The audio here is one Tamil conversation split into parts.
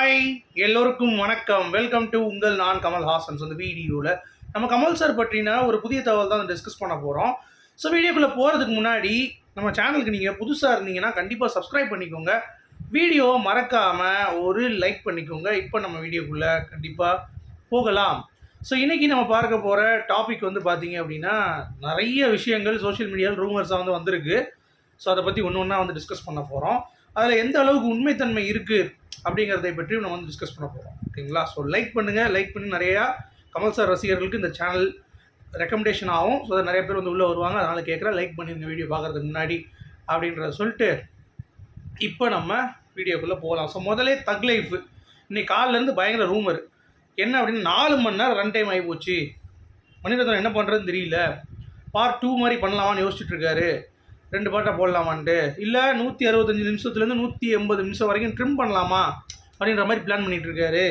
ஹாய் எல்லோருக்கும் வணக்கம். வெல்கம் டு உங்கள் நான் கமல் ஹாசன்ஸ் அந்த வீடியோவில் நம்ம கமல் சார் பற்றின ஒரு புதிய தகவல் தான் டிஸ்கஸ் பண்ண போகிறோம் ஸோ வீடியோக்குள்ளே போகிறதுக்கு முன்னாடி நம்ம சேனலுக்கு நீங்கள் புதுசாக இருந்தீங்கன்னா கண்டிப்பாக சப்ஸ்கிரைப் பண்ணிக்கோங்க. வீடியோ மறக்காமல் ஒரு லைக் பண்ணிக்கோங்க. இப்போ நம்ம வீடியோக்குள்ளே கண்டிப்பாக போகலாம். ஸோ இன்றைக்கி நம்ம பார்க்க போகிற டாபிக் வந்து பார்த்தீங்க அப்படின்னா நிறைய விஷயங்கள் சோஷியல் மீடியாவில் ரூமர்ஸாக வந்து வந்திருக்கு. ஸோ அதை பற்றி ஒன்று ஒன்றா வந்து டிஸ்கஸ் பண்ண போகிறோம் அதில் எந்த அளவுக்கு உண்மைத்தன்மை இருக்குது அப்படிங்கிறதை பற்றி நம்ம வந்து டிஸ்கஸ் பண்ண போகிறோம் ஓகேங்களா? ஸோ லைக் பண்ணுங்கள் லைக் பண்ணி நிறையா கமல் சார் ரசிகர்களுக்கு இந்த சேனல் ரெக்கமெண்டேஷன் ஆகும். ஸோ அதை நிறைய பேர் வந்து உள்ளே வருவாங்க. அதனால் கேட்குறேன் லைக் பண்ணி இந்த வீடியோ பார்க்குறதுக்கு முன்னாடி அப்படின்றத சொல்லிட்டு இப்போ நம்ம வீடியோக்குள்ளே போகலாம் ஸோ முதலே தக் லைஃப் இன்னைக்கு காலிலேருந்து பயங்கர ரூமர் என்ன அப்படின்னு நாலு மணி நேரம் ரன் டைம் ஆகி போச்சு மணிரத்னம் என்ன பண்ணுறதுன்னு தெரியல. பார்ட் டூ மாதிரி பண்ணலாமான்னு யோசிச்சுட்டு இருக்காரு. ரெண்டு பாட்டை போடலாமான்ட்டு. இல்லை நூற்றி அறுபத்தஞ்சு நிமிஷத்துலேருந்து நூற்றி எண்பது நிமிஷம் வரைக்கும் ட்ரிம் பண்ணலாமா அப்படின்ற மாதிரி பிளான் பண்ணிட்டு இருக்காரு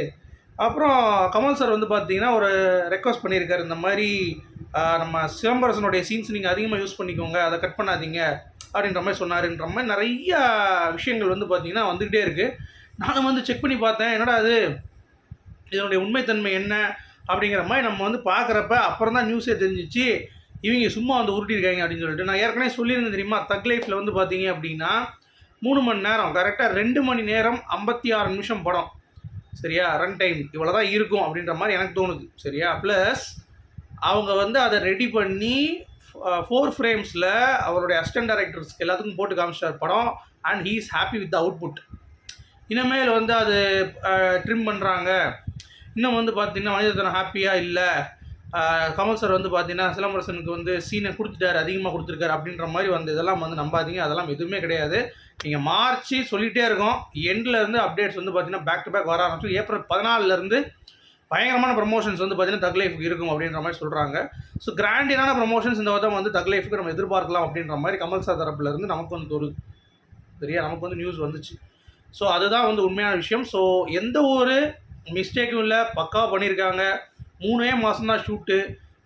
அப்புறம் கமல் சார் வந்து பார்த்தீங்கன்னா ஒரு ரெக்வஸ்ட் பண்ணியிருக்காரு. இந்த மாதிரி நம்ம சிவம்பரசனுடைய சீன்ஸ் நீங்கள் அதிகமாக யூஸ் பண்ணிக்கோங்க. அதை கட் பண்ணாதீங்க அப்படின்ற மாதிரி சொன்னாருன்ற மாதிரி நிறைய விஷயங்கள் வந்து பார்த்தீங்கன்னா வந்துக்கிட்டே இருக்குது நானும் வந்து செக் பண்ணி பார்த்தேன். என்னடா அது இதனுடைய உண்மைத்தன்மை என்ன அப்படிங்கிற மாதிரி நம்ம வந்து பார்க்குறப்ப அப்புறம் தான் நியூஸே தெரிஞ்சிச்சு. இவங்க சும்மா வந்து உருட்டியிருக்காங்க அப்படின்னு சொல்லிட்டு நான் ஏற்கனவே சொல்லியிருந்தேன் தெரியுமா? தக் லைஃப்பில் வந்து பார்த்தீங்க அப்படின்னா மூணு மணி நேரம் கரெக்டாக ரெண்டு மணி நேரம் ஐம்பத்தி ஆறு நிமிஷம் படம். சரியா? ரன் டைம் இவ்வளோ தான் இருக்கும் அப்படின்ற மாதிரி எனக்கு தோணுது. சரியா? ப்ளஸ் அவங்க வந்து அதை ரெடி பண்ணி ஃபோர் ஃப்ரேம்ஸில் அவருடைய அசிஸ்டன்ட் டைரக்டர்ஸ்க்கு எல்லாத்துக்கும் போட்டு காமிச்சார் படம் and he is happy with output இனிமேல் வந்து அது ட்ரிம் பண்ணுறாங்க இன்னும் வந்து பார்த்தீங்கன்னா மனிதத்தனம் ஹாப்பியாக இல்லை. கமல் சார் வந்து பார்த்தீங்கன்னா சிலம்பரசனுக்கு வந்து சீனை கொடுத்துட்டாரு அதிகமாக கொடுத்துருக்காரு அப்படின்ற மாதிரி வந்து இதெல்லாம் வந்து நம்பாதீங்க. அதெல்லாம் எதுவுமே கிடையாது. நீங்கள் மார்ச் சொல்லிகிட்டே இருக்கோம். எண்டில் இருந்து அப்டேட்ஸ் வந்து பார்த்தீங்கன்னா பேக் டு பேக் வர ஆரம்பிச்சு ஏப்ரல் பதினாலிருந்து பயங்கரமான ப்ரமோஷன்ஸ் வந்து பார்த்தீங்கன்னா தக் லைஃபுக்கு இருக்கும் அப்படின்ற மாதிரி சொல்கிறாங்க ஸோ கிராண்டியரான ப்ரமோஷன்ஸ் இந்த வருடம் வந்து தக் லைஃபுக்கு நம்ம எதிர்பார்க்கலாம் அப்படின்ற மாதிரி கமல் சார் தரப்புலேருந்து நமக்கு வந்து ஒரு சரியா நமக்கு வந்து நியூஸ் வந்துச்சு. ஸோ அதுதான் வந்து உண்மையான விஷயம். ஸோ எந்த ஒரு மிஸ்டேக்கும் இல்லை. பக்காவாக பண்ணியிருக்காங்க மூணே மாதம் தான் ஷூட்டு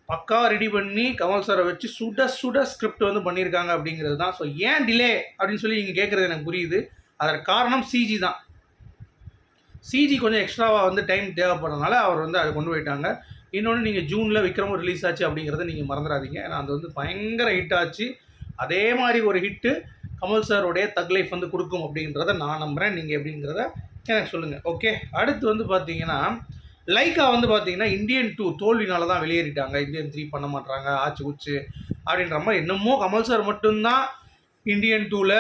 பக்காவாக ரெடி பண்ணி கமல் சாரை வச்சு சுட சுட ஸ்கிரிப்ட் வந்து பண்ணியிருக்காங்க அப்படிங்கிறது தான். ஸோ ஏன் டிலே அப்படின்னு சொல்லி நீங்கள் கேட்குறது எனக்கு புரியுது. அதற்கு காரணம் சிஜி தான். சிஜி கொஞ்சம் எக்ஸ்ட்ராவாக வந்து டைம் தேவைப்படுறதுனால அவர் வந்து அதை கொண்டு போயிட்டாங்க. இன்னொன்று நீங்கள் ஜூனில் விக்ரமும் ரிலீஸ் ஆச்சு அப்படிங்கிறத நீங்கள் மறந்துடாதீங்க. ஏன்னா அது வந்து பயங்கர ஹிட் ஆச்சு. அதே மாதிரி ஒரு ஹிட்டு கமல் சாரோடைய தக் லைஃப் வந்து கொடுக்கும் அப்படின்றத நான் நம்புகிறேன் நீங்கள் எப்படிங்கிறத எனக்கு சொல்லுங்கள் ஓகே அடுத்து வந்து பார்த்தீங்கன்னா லைக்கா வந்து பார்த்தீங்கன்னா இந்தியன் டூ தோல்வினால தான் வெளியேறிட்டாங்க. இந்தியன் த்ரீ பண்ண மாட்டாங்க ஆச்சு உச்சு அப்படின்ற மாதிரி என்னமோ கமல் சார் மட்டும்தான் இந்தியன் டூவில்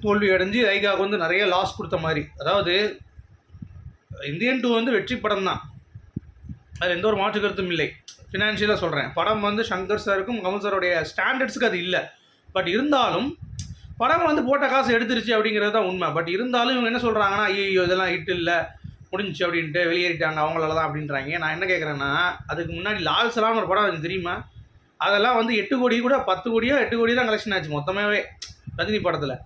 தோல்வி அடைஞ்சு லைகாவுக்கு வந்து நிறைய லாஸ் கொடுத்த மாதிரி. அதாவது இந்தியன் டூ வந்து வெற்றி படம் தான். அது எந்த ஒரு மாற்று கருத்தும் இல்லை. ஃபினான்ஷியலாக சொல்கிறேன் படம் வந்து சங்கர் சாருக்கும் கமல் சாருடைய ஸ்டாண்டர்ட்ஸுக்கு அது இல்லை. பட் இருந்தாலும் படம் வந்து போட்ட காசு எடுத்துருச்சு அப்படிங்கிறது தான் உண்மை. பட் இருந்தாலும் இவங்க என்ன சொல்கிறாங்கன்னா ஐயோ இதெல்லாம் ஹிட் இல்லை. முடிஞ்சு அப்படின்ட்டு வெளியேறிட்டாங்க அவங்களால தான் அப்படின்றாங்க. நான் என்ன கேட்குறேன்னா அதுக்கு முன்னாடி லால் சலாம் ஒரு படம் வந்து தெரியுமா? அதெல்லாம் வந்து எட்டு கோடி கூட பத்து கோடியோ எட்டு கோடி தான் கலெக்ஷன் ஆச்சு மொத்தமாகவே ரஜினி படத்தில்.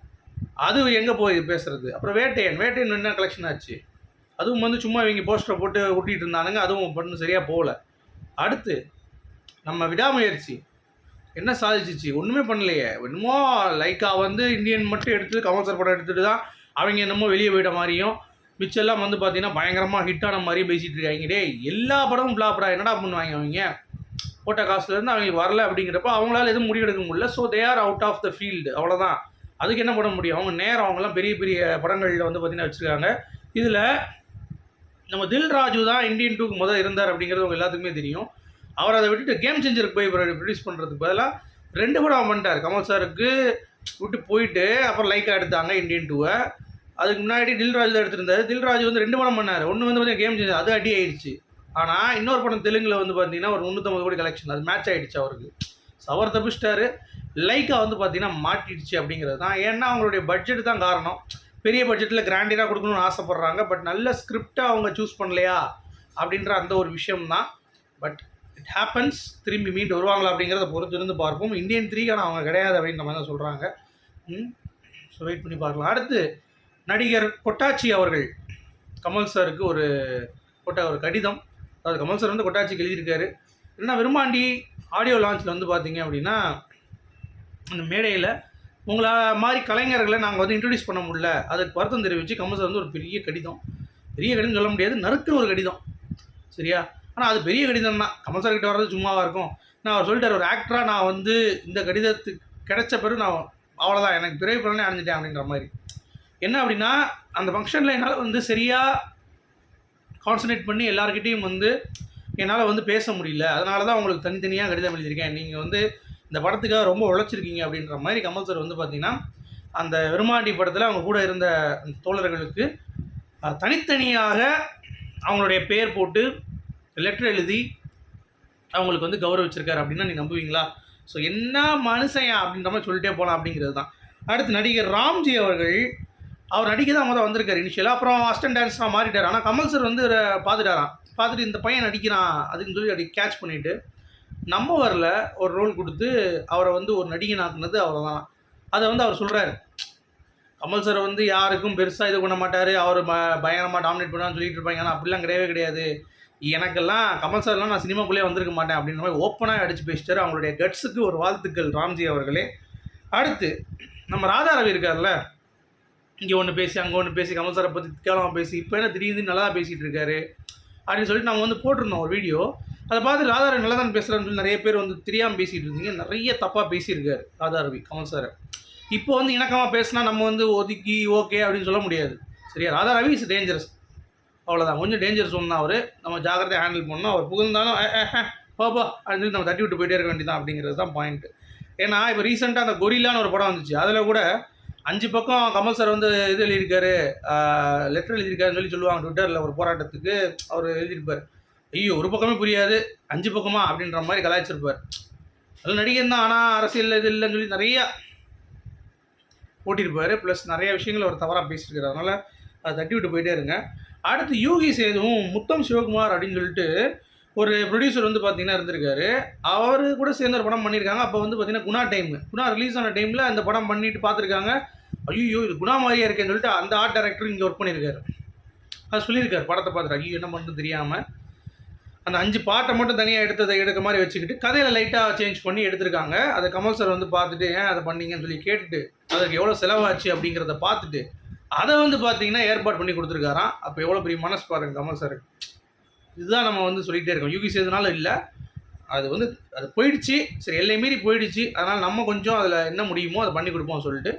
அது எங்கே போய் பேசுறது? அப்புறம் வேட்டையன் வேட்டையன் என்ன கலெக்ஷன் ஆச்சு? அதுவும் வந்து சும்மா இவங்க போஸ்டரை போட்டு ஒட்டிட்டு இருந்தானுங்க அதுவும் பண்ணு சரியாக போகல. அடுத்து நம்ம விடாமுயற்சி. என்ன சாதிச்சிச்சு? ஒன்றுமே பண்ணலையே. என்னமோ லைக்கா வந்து இந்தியன் மட்டும் எடுத்து கமல் சார் படம் எடுத்துகிட்டு தான் அவங்க என்னமோ வெளியே போயிட்ட மாதிரியும் மிச்செல்லாம் வந்து பார்த்தீங்கன்னா பயங்கரமாக ஹிட்டான மாதிரியே பேசிகிட்டு இருக்காங்க. டே எல்லா படமும் ஃப்ளாப்டா என்னடா பண்ணுவாங்க அவங்க? போட்ட காசுலேருந்து அவங்களுக்கு வரல அப்படிங்கிறப்ப அவங்களால எதுவும் முடிவெடுக்க முடியல. So they are out of the field அவ்வளோதான் அதுக்கு என்ன பண்ண முடியும்? அவங்க நேரம் அவங்கெல்லாம் பெரிய பெரிய படங்களில் வந்து பார்த்தீங்கன்னா வச்சுருக்காங்க. இதில் நம்ம தில் ராஜு தான் இந்தியன் டூக்கு முதல் இருந்தார் அப்படிங்கிறது அவங்க எல்லாத்துக்குமே தெரியும். அவர் அதை விட்டுட்டு கேம் சேஞ்சருக்கு போய் ப்ரொடியூஸ் பண்ணுறதுக்கு பதிலாக ரெண்டு படம் பண்ணிட்டார். கமல் சாருக்கு விட்டு போயிட்டு அப்புறம் லைக்காக எடுத்தாங்க இந்தியன் டூவை அதுக்கு முன்னாடி தில்ராஜ் தான் எடுத்திருந்தாரு. தில்ராஜ் வந்து ரெண்டு படம் பண்ணார். ஒன்று வந்து பார்த்தீங்கன்னா கேம் சேஞ்சர் அது அடி ஆயிடுச்சு. ஆனால் இன்னொரு படம் தெலுங்கில் வந்து பார்த்தீங்கன்னா ஒரு முந்நூற்றம்பது கோடி கலெக்ஷன் அது மேட்ச் ஆகிடுச்சு அவருக்கு. So, அவர் தப்பிச்சிட்டாரு. லைக்கா வந்து பார்த்தீங்கன்னா மாட்டிடுச்சு அப்படிங்கிறது தான். ஏன்னா அவங்களுடைய பட்ஜெட் தான் காரணம். பெரிய பட்ஜெட்டில் கிராண்டியராக கொடுக்கணும்னு ஆசைப்பட்றாங்க. பட் நல்ல ஸ்கிரிப்டாக அவங்க சூஸ் பண்ணலையா? அப்படின்ற அந்த ஒரு விஷயம் தான். பட் இட் ஹேப்பன்ஸ் திரும்பி மீட் வருவாங்களா அப்படிங்கிறத பொறுத்து இருந்து பார்ப்போம். இந்தியன் த்ரீக்கான அவங்க கிடையாது அப்படின்ற மாதிரி தான் சொல்கிறாங்க ம். ஸோ வெயிட் பண்ணி பார்க்கலாம். அடுத்து நடிகர் கொட்டாச்சி அவர்கள் கமல் சாருக்கு ஒரு கொட்ட ஒரு கடிதம். அதாவது கமல் சார் வந்து கொட்டாச்சிக்கு எழுதியிருக்காரு. என்ன விரும்பாண்டி ஆடியோ லான்ச்சில் வந்து பார்த்தீங்க அப்படின்னா அந்த மேடையில் உங்களை மாதிரி கலைஞர்களை நாங்கள் வந்து இன்ட்ரடியூஸ் பண்ண முடியல. அதுக்கு வருத்தம் தெரிவித்து கமல் சார் வந்து ஒரு பெரிய கடிதம். பெரிய கடிதம் சொல்ல முடியாது நறுக்கிற ஒரு கடிதம். சரியா? ஆனால் அது பெரிய கடிதம் தான் கமல் சார் கிட்ட வர்றது சும்மாவாக இருக்கும். நான் அவர் சொல்லிட்டார் ஒரு ஆக்டராக நான் வந்து இந்த கடிதத்துக்கு கிடைச்ச பிறகு நான் அவ்வளோதான் எனக்கு பிறகு பலனே அடைஞ்சிட்டேன் அப்படின்ற மாதிரி. என்ன அப்படின்னா அந்த ஃபங்க்ஷனில் என்னால் வந்து சரியாக கான்சன்ட்ரேட் பண்ணி எல்லாருக்கிட்டேயும் வந்து என்னால் வந்து பேச முடியல. அதனால தான் உங்களுக்கு தனித்தனியாக கடிதம் எழுதியிருக்கேன். நீங்கள் வந்து இந்த படத்துக்காக ரொம்ப உழைச்சிருக்கீங்க அப்படின்ற மாதிரி கமல் சார் வந்து பார்த்தீங்கன்னா அந்த வெறுமாண்டி படத்தில் அவங்க கூட இருந்த அந்த தோழர்களுக்கு தனித்தனியாக அவங்களுடைய பேர் போட்டு லெட்டர் எழுதி அவங்களுக்கு வந்து கௌரவிச்சிருக்காரு அப்படின்னா நீ நம்புவீங்களா? ஸோ என்ன மனுஷன் அப்படின்ற மாதிரி சொல்லிட்டே போகலாம் அப்படிங்கிறது தான். அடுத்து நடிகர் ராம்ஜி அவர்கள் அவர் நடிக்க தான் முதல் வந்திருக்காரு இனிஷியலாக அப்புறம் அஸ்டன் டான்ஸ்லாம் மாறிட்டார். ஆனால் கமல் சார் வந்து பார்த்துட்டாராம் பார்த்துட்டு இந்த பையன் நடிக்கிறான் அதுன்னு சொல்லி அப்படி கேட்ச் பண்ணிவிட்டு நம்ம வரல ஒரு ரோல் கொடுத்து அவரை வந்து ஒரு நடிகன் ஆக்குனது அவரை தான் அதை வந்து அவர் சொல்கிறாரு கமல் சார் வந்து யாருக்கும் பெருசாக இது பண்ண மாட்டார். அவர் ப பயங்கரமாக டாமினேட் பண்ணுவான்னு சொல்லிட்டு இருப்பாங்க. ஆனால் அப்படிலாம் கிடையவே கிடையாது. எனக்கெல்லாம் கமல் சார்லாம் நான் சினிமாக்குள்ளே வந்திருக்க மாட்டேன் அப்படின்ற மாதிரி ஓப்பனாக அடித்து பேசிட்டார். அவங்களுடைய கட்ஸுக்கு ஒரு வாழ்த்துக்கள் ராம்ஜி அவர்களே. அடுத்து நம்ம ராதா ரவி இருக்கார்ல? இங்கே ஒன்று பேசி அங்கே ஒன்று பேசி கமல் சாரை பற்றி கேவலமாக பேசி இப்போ என்ன திடீர்னு நல்லா பேசிகிட்டு இருக்காரு அப்படின்னு சொல்லிட்டு நம்ம வந்து போட்டிருந்தோம் ஒரு வீடியோ அதை பார்த்து ராதா ரவி நல்லா தான் பேசுகிறான்னு சொல்லி நிறைய பேர் வந்து தெரியாமல் பேசிகிட்டு இருந்தீங்க. நிறைய தப்பாக பேசியிருக்காரு ராதா ரவி கமல் சாரை இப்போ வந்து இணக்கமாக பேசினா நம்ம வந்து ஒதுக்கி ஓகே அப்படின்னு சொல்ல முடியாது. சரியா? ராதா ரவி இஸ் டேஞ்சரஸ் அவ்வளோதான் கொஞ்சம் டேஞ்சரஸ் ஒன்று அவர். நம்ம ஜாக்கிரதையாக ஹேண்டில் பண்ணோம் அவர் புகழ்ந்தாலும் "ஏ, போ அப்படின்னு சொல்லி நம்ம தட்டி விட்டு போயிட்டே இருக்க வேண்டியதான் அப்படிங்கிறது தான் பாயிண்ட் ஏன்னா இப்போ ரீசெண்டாக அந்த கொரில்லான்னு ஒரு படம் வந்துச்சு. அதில் கூட அஞ்சு பக்கம் கமல் சார் வந்து இது எழுதியிருக்காரு லெட்டர் எழுதியிருக்காருன்னு சொல்லி சொல்லுவாங்க ட்விட்டரில் ஒரு போராட்டத்துக்கு அவர் எழுதியிருப்பார். ஐயோ ஒரு பக்கமே புரியாது அஞ்சு பக்கமா அப்படின்ற மாதிரி கலாய்ச்சிருப்பார். அதில் நடிகன் தான் ஆனால் அரசியல் இது இல்லைன்னு சொல்லி நிறையா ஓட்டியிருப்பார் ப்ளஸ் நிறைய விஷயங்கள் அவர் தவறாக பேசியிருக்காரு. அதனால் அதை தட்டி விட்டு போயிட்டே இருங்க. அடுத்து யூகி சேதுவும் முத்தம் சிவகுமார் அப்படின்னு சொல்லிட்டு ஒரு ப்ரொடியூசர் வந்து பார்த்தீங்கன்னா இருந்திருக்காரு. அவர் கூட சேர்ந்து ஒரு படம் பண்ணியிருக்காங்க. அப்போ வந்து பார்த்தீங்கன்னா குணா டைம் குணா ரிலீஸ் ஆன டைமில் அந்த படம் பண்ணிட்டு பார்த்துருக்காங்க ஐயோ இது குணா மாதிரியே இருக்கேன்னு சொல்லிட்டு அந்த ஆர்ட் டைரக்டர் இங்கே ஒர்க் பண்ணியிருக்காரு. அது சொல்லியிருக்காரு படத்தை பார்த்துட்டு. ஐயோ என்ன பண்ணுறது தெரியாமல் அந்த அஞ்சு பாட்டை மட்டும் தனியாக எடுத்ததை எடுக்க மாதிரி வச்சுக்கிட்டு கதையில் லைட்டாக சேஞ்ச் பண்ணி எடுத்திருக்காங்க. அதை கமல் சார் வந்து பார்த்துட்டு ஏன் அதை பண்ணீங்கன்னு சொல்லி கேட்டுட்டு அதற்கு எவ்வளோ செலவாச்சு? அப்படிங்கிறத பார்த்துட்டு அதை வந்து பார்த்தீங்கன்னா ஏற்பாடு பண்ணி கொடுத்துருக்காராம். அப்போ எவ்வளோ பெரிய மனசு பாருங்க கமல் சார் இதுதான் நம்ம வந்து சொல்லிகிட்டே இருக்கோம். யூகி செய்தனால இல்லை. அது வந்து அது போயிடுச்சு. சரி எல்லை மீறி போயிடுச்சு. அதனால் நம்ம கொஞ்சம் அதில் என்ன முடியுமோ அதை பண்ணி கொடுப்போம் சொல்லிட்டு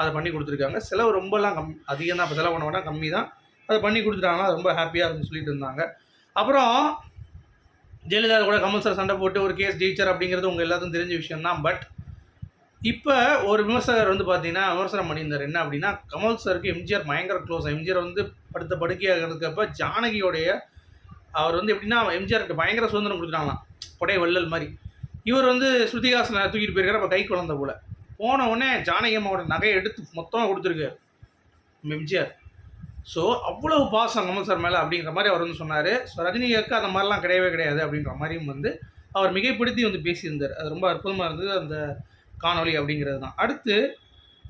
அதை பண்ணி கொடுத்துருக்காங்க. செலவு ரொம்பலாம் கம் அதிகம் தான் இப்போ செலவு பண்ண வேண்டாம் கம்மி தான் அதை பண்ணி கொடுத்துட்டாங்கன்னா ரொம்ப ஹாப்பியாக இருக்குன்னு சொல்லிட்டு இருந்தாங்க. அப்புறம் ஜெயலலிதா கூட கமல் சார் சண்டை போட்டு ஒரு கேஸ் ஜெயிச்சார் அப்படிங்கிறது உங்கள் எல்லாத்துக்கும் தெரிஞ்ச விஷயம் தான் பட் இப்போ ஒரு விமர்சகர் வந்து பார்த்தீங்கன்னா விமர்சனம் பண்ணியிருந்தார். என்ன அப்படின்னா கமல் சாருக்கு எம்ஜிஆர் பயங்கர க்ளோஸ் எம்ஜிஆர் வந்து படுத்த படுக்கையாக இருக்கப்ப ஜானகியோடைய அவர் வந்து எப்படின்னா எம்ஜிஆர்கிட்ட பயங்கர சுதந்திரம் கொடுத்துட்டாங்களாம். கொடை வள்ளல் மாதிரி. இவர் வந்து ஸ்ருதிகாசனை தூக்கிட்டு போயிருக்காரு. அப்போ கை குழந்தை போல. போன உடனே ஜானகி அம்மாவோட நகையை எடுத்து மொத்தமாக கொடுத்துருக்காரு நம்ம எம்ஜிஆர். ஸோ அவ்வளவு பாசம் கமல் சார் மேலே அப்படிங்கிற மாதிரி அவர் வந்து சொன்னார். ஸோ ரஜினிகாக்கு அந்த மாதிரிலாம் கிடையவே கிடையாது அப்படின்ற மாதிரியும் வந்து அவர் மிகைப்படுத்தி வந்து பேசியிருந்தார். அது ரொம்ப அற்புதமாக இருந்தது அந்த காணொளி அப்படிங்கிறது தான். அடுத்து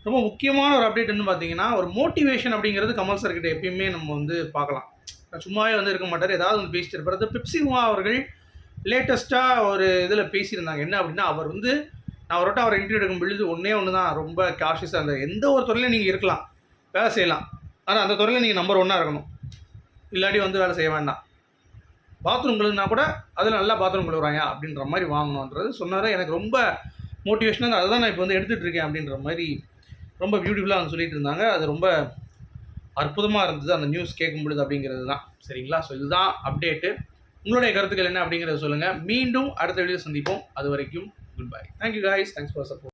ரொம்ப முக்கியமான ஒரு அப்டேட்னு பார்த்தீங்கன்னா ஒரு மோட்டிவேஷன் அப்படிங்கிறது கமல் சார் கிட்ட எப்பயுமே நம்ம வந்து பார்க்கலாம். சும்மாவே வந்து இருக்க மாட்டார். ஏதாவது வந்து பேசிட்டு இருப்பார். அது பெப்சி அவர்கள் லேட்டஸ்ட்டாக ஒரு இதில் பேசியிருந்தாங்க. என்ன அப்படின்னா அவர் வந்து நான் அவர்கிட்ட அவர் இன்டர்வியூ எடுக்கும் பொழுது ஒன்றே ஒன்று தான் ரொம்ப காஷியஸாக இருந்தார். எந்த ஒரு துறையிலையும் நீங்கள் இருக்கலாம். வேலை செய்யலாம். ஆனால் அந்த துறையில் நீங்கள் நம்பர் ஒன்னாக இருக்கணும். இல்லாட்டி வந்து வேலை செய்ய வேண்டாம். பாத்ரூம் கழுவுனா கூட அதில் நல்லா பாத்ரூம் கழுவுறாங்க அப்படின்ற மாதிரி வாங்கணுன்றது சொன்னார். எனக்கு ரொம்ப மோட்டிவேஷனாக அதை தான் நான் இப்போ வந்து எடுத்துகிட்டு இருக்கேன் அப்படின்ற மாதிரி ரொம்ப பியூட்டிஃபுல்லாக வந்து சொல்லிட்டு இருந்தாங்க. அது ரொம்ப அற்புதமாக இருந்தது அந்த நியூஸ் கேட்கும் பொழுது அப்படிங்கிறது தான் சரிங்களா? ஸோ இதுதான் அப்டேட்டு உங்களுடைய கருத்துக்கள் என்ன அப்படிங்கிறத சொல்லுங்கள் மீண்டும் அடுத்த வீடியோ சந்திப்போம். அது வரைக்கும் good bye thank you guys. Thanks for support